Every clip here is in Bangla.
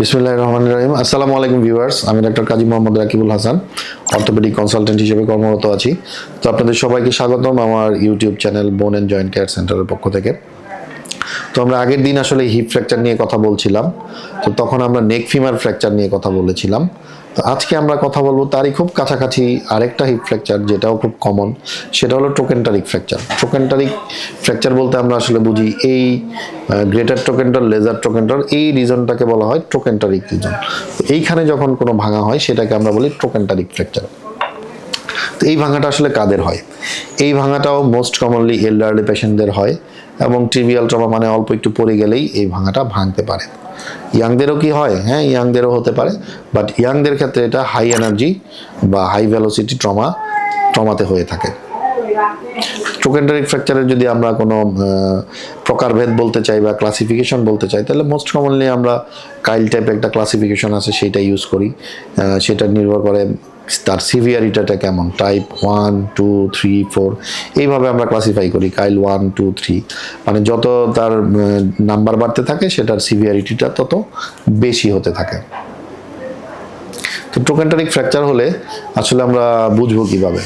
বিসমুল্লাহ রহমান রহিম। আসসালামু আলাইকুম ভিউয়ার্স, আমি doctor Kazi Mohammad Rakibul Hasan, orthopaedic consultant হিসেবে কর্মরত আছি। তো আপনাদের সবাইকে স্বাগতম আমার YouTube channel bone and joint care সেন্টারের পক্ষ থেকে। তো আমরা আগের দিন আসলে হিপ ফ্র্যাকচার নিয়ে কথা বলছিলাম, তো তখন আমরা নেক ফিমার ফ্র্যাকচার নিয়ে কথা বলেছিলাম। তো আজকে আমরা কথা বলব তারই খুব কাছাকাছি আরেকটা হিপ ফ্র্যাকচার যেটাও খুব কমন সেটা হলো টোকেন্টারিক ফ্র্যাকচার টোকেন্টারিক ফ্র্যাকচার বলতে আমরা আসলে বুঝি এই গ্রেটার টোকেন্টার লেজার টোকেন্টার এই রিজনটাকে বলা হয় টোকেন্টারিক রিজন এইখানে যখন কোনো ভাঙা হয়, সেটাকে আমরা বলি টোকেন্টারিক ফ্র্যাকচার তো এই ভাঙাটা আসলে কাদের হয়? এই ভাঙাটাও মোস্ট কমনলি এল্ডারলি পেশেন্টদের হয়। এবং ট্রিভিয়াল ট্রমা মানে অল্প একটু পড়ে গেলেই এই ভাঙাটা ভাঙতে পারে। ইয়াংদেরও কি হয়? হ্যাঁ ইয়াংদেরও হতে পারে। বাট ইয়াংদের ক্ষেত্রে এটা হাই এনার্জি বা হাই ভ্যালোসিটি ট্রমা ট্রমাতে হয়ে থাকে। ট্রোকেন্টারিক ফ্র্যাকচারের যদি আমরা কোনো প্রকারভেদ বলতে চাই বা ক্লাসিফিকেশন বলতে চাই, তাহলে মোস্ট কমনলি আমরা কাইল টাইপ একটা ক্লাসিফিকেশন আছে, সেটা ইউজ করি। সেটা নির্ভর করে তার সিভিয়ারিটাটা কেমন? Type one two three four এইভাবে আমরা ক্লাসিফাই করি কাইল ওয়ান টু থ্রি মানে যত তার নাম্বার বাড়তে থাকে, সেটার সিভিয়ারিটিটা তত বেশি হতে থাকে। তো টোকেন্টারিক ফ্র্যাকচার হলে আসলে আমরা বুঝব কীভাবে?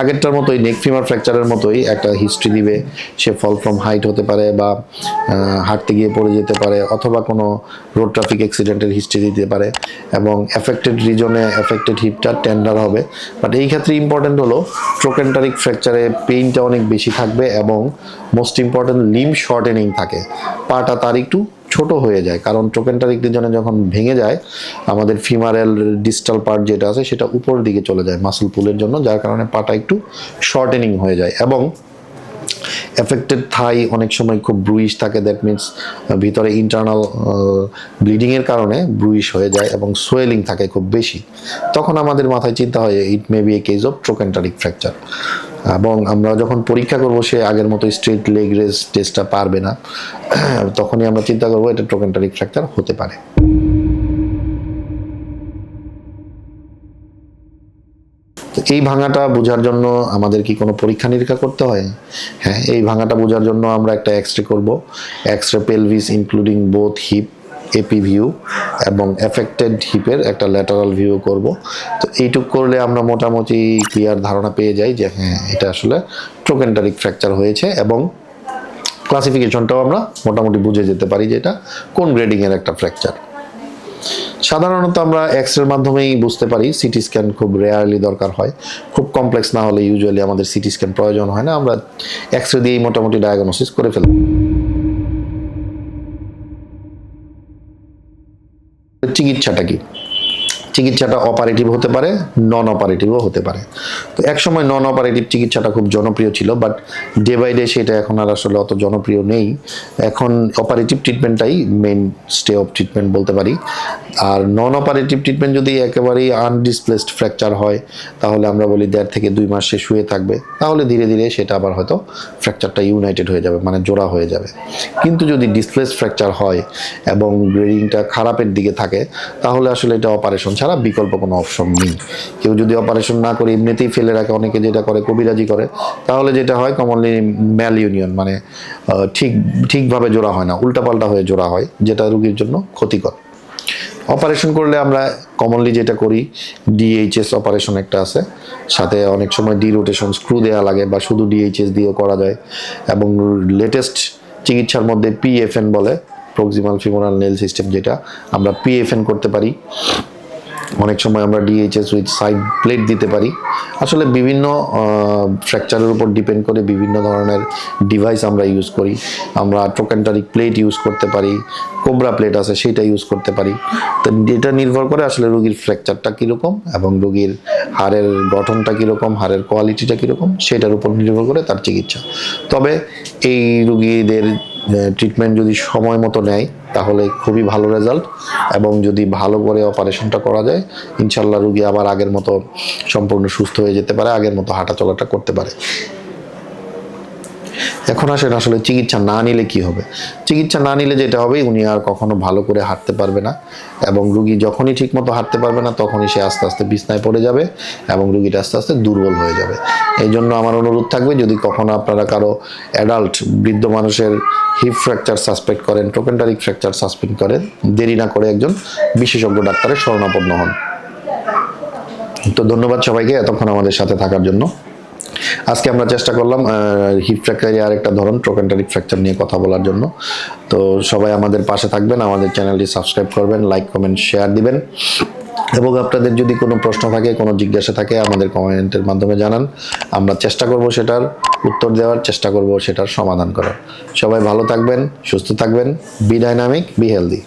আগেরটার মতোই নেক ফিমার ফ্র্যাকচারের মতোই একটা হিস্ট্রি দিবে। সে ফল ফ্রম হাইট হতে পারে বা হাঁটতে গিয়ে পড়ে যেতে পারে অথবা কোনো রোড ট্রাফিক অ্যাক্সিডেন্টের হিস্ট্রি দিতে পারে এবং এফেক্টেড রিজনে এফেক্টেড হিপটা টেন্ডার হবে। বাট এই ক্ষেত্রে ইম্পর্টেন্ট হলো ট্রোকেন্টারিক ফ্র্যাকচারে পেইনটা অনেক বেশি থাকবে এবং মোস্ট ইম্পর্টেন্ট লিম শর্টেনিং থাকে। পাটা তার একটু ছোট হয়ে যায়। কারণ টোকেন্টারিক রিজনে যখন ভেঙে যায়, আমাদের ফিমারেল ডিস্টাল পার্ট যেটা আছে, সেটা উপরের দিকে চলে যায় মাসল পুলের জন্য, যার কারণে পাটা একটু শর্টেনিং হয়ে যায় এবং এফেক্টেড থাই অনেক সময় খুব ব্রুইশ থাকে দ্যাট মিন্স ভিতরে ইন্টারনাল ব্লিডিংয়ের কারণে ব্রুইশ হয়ে যায় এবং সোয়েলিং থাকে খুব বেশি। তখন আমাদের মাথায় চিন্তা হয় it may be a case of trochanteric fracture এবং আমরা যখন পরীক্ষা করব, সে আগের মতো স্ট্রেট লেগ রেস টেস্টটা পারবে না, তখনই আমরা চিন্তা করব এটা ট্রোকেন্টারিক ফ্র্যাকচার হতে পারে। এই ভাঙাটা বোঝার জন্য আমাদের কি কোনো পরীক্ষা নিরীক্ষা করতে হয়? হ্যাঁ এই ভাঙাটা বোঝার জন্য আমরা একটা এক্স রে করব। X ray pelvis including both hip AP view এবং এফেক্টেড হিপের একটা ল্যাটারাল ভিউ করব। তো এইটুক করলে আমরা মোটামুটি ক্লিয়ার ধারণা পেয়ে যাই যে হ্যাঁ এটা আসলে ট্রোকেন্টারিক ফ্র্যাকচার হয়েছে এবং ক্লাসিফিকেশনটাও আমরা মোটামুটি বুঝে যেতে পারি যে এটা কোন গ্রেডিংয়ের একটা ফ্র্যাকচার সাধারণত আমরা এক্স রের মাধ্যমেই বুঝতে পারি সিটি স্ক্যান খুব রেয়ারলি দরকার হয়। খুব কমপ্লেক্স না হলে ইউজুয়ালি আমাদের সিটি স্ক্যান প্রয়োজন হয় না। আমরা এক্স রে দিয়েই মোটামুটি ডায়াগনোসিস করে ফেলি চিকিৎসাটা কি? চিকিৎসাটা অপারেটিভ হতে পারে নন অপারেটিভও হতে পারে। তো একসময় নন অপারেটিভ চিকিৎসাটা খুব জনপ্রিয় ছিল বাট ডে বাই ডে সেটা এখন আর আসলে অত জনপ্রিয় নেই। এখন অপারেটিভ ট্রিটমেন্টটাই মেন স্টে অফ ট্রিটমেন্ট বলতে পারি। আর নন অপারেটিভ ট্রিটমেন্ট যদি একেবারেই আনডিসপ্লেসড ফ্র্যাকচার হয়, তাহলে আমরা বলি দেড় থেকে দুই মাস সে শুয়ে থাকবে। তাহলে ধীরে ধীরে সেটা আবার হয়তো ফ্র্যাকচারটা ইউনাইটেড হয়ে যাবে মানে জোড়া হয়ে যাবে। কিন্তু যদি ডিসপ্লেস ফ্র্যাকচার হয় এবং গ্রেডিংটা খারাপের দিকে থাকে, তাহলে আসলে এটা অপারেশন ছাড়া বিকল্প কোনো অপশন নেই। কেউ যদি অপারেশন না করে এমনিতেই ফেলে রাখে, অনেকে যেটা করে, কবিরাজি করে, তাহলে যেটা হয় কমনলি ম্যাল ইউনিয়ন মানে ঠিক, ঠিকভাবে জোড়া হয় না, উল্টাপাল্টা হয়ে জোড়া হয়, যেটা রুগীর জন্য ক্ষতিকর। অপারেশন করলে আমরা কমনলি যেটা করি ডিএইচএস অপারেশন একটা আছে, সাথে অনেক সময় ডি রোটেশন স্ক্রু দেওয়া লাগে, বা শুধু ডিএইচএস দিয়েও করা যায়, এবং লেটেস্ট চিকিৎসার মধ্যে পিএফএন বলে প্রক্সিমাল ফিমোরাল নেল সিস্টেম যেটা, আমরা পিএফএন করতে পারি। অনেক সময় আমরা ডিএইচএস উইথ সাইড প্লেট দিতে পারি। আসলে বিভিন্ন ফ্র্যাকচারের উপর ডিপেন্ড করে বিভিন্ন ধরনের ডিভাইস আমরা ইউজ করি। আমরা টোকেন্টারিক প্লেট ইউজ করতে পারি কোবরা প্লেট আছে সেটা ইউজ করতে পারি। তো এটা নির্ভর করে আসলে রোগীর ফ্র্যাকচারটা কীরকম এবং রোগীর হাড়ের গঠনটা কীরকম, হাড়ের কোয়ালিটিটা কীরকম, সেটার উপর নির্ভর করে তার চিকিৎসা। তবে এই রুগীদের ট্রিটমেন্ট যদি সময় মতো নেয় তাহলে খুবই ভালো রেজাল্ট এবং যদি ভালো করে অপারেশনটা করা যায় ইনশাল্লাহ রুগী আবার আগের মতো সম্পূর্ণ সুস্থ হয়ে যেতে পারে, আগের মতো হাঁটাচলাটা করতে পারে। এখন আসেন, আসলে চিকিৎসা না নিলে কি হবে? চিকিৎসা না নিলে যেটা হবে উনি আর কখনো ভালো করে হাঁটতে পারবে না এবং রুগী যখনই ঠিকমতো হাঁটতে পারবে না, তখনই সে আস্তে আস্তে বিছনায় পড়ে যাবে এবং রুগীটা আস্তে আস্তে দুর্বল হয়ে যাবে। এই জন্য আমার অনুরোধ থাকবে, যদি কখনো আপনারা কারও অ্যাডাল্ট বৃদ্ধ মানুষের হিপ ফ্র্যাকচার সাসপেক্ট করেন টোকেন্টারিক ফ্র্যাকচার সাসপেক্ট করেন, দেরি না করে একজন বিশেষজ্ঞ ডাক্তারের শরণাপন্ন হন। তো ধন্যবাদ সবাইকে এতক্ষণ আমাদের সাথে থাকার জন্য। আজকে আমরা চেষ্টা করলাম হিপ ফ্র্যাকচার আর একটা ধরন ট্রোকেন্টারিক ফ্র্যাকচার নিয়ে কথা বলার জন্য। তো সবাই আমাদের পাশে থাকবেন, আমাদের চ্যানেলটি সাবস্ক্রাইব করবেন লাইক কমেন্ট শেয়ার দিবেন। এবং আপনাদের যদি কোনো প্রশ্ন থাকে, কোনো জিজ্ঞাসা থাকে, আমাদের কমেন্টের মাধ্যমে জানান। আমরা চেষ্টা করব সেটার উত্তর দেওয়ার, চেষ্টা করব সেটার সমাধান করার। সবাই ভালো থাকবেন, সুস্থ থাকবেন বি ডাইনামিক বি হেলদি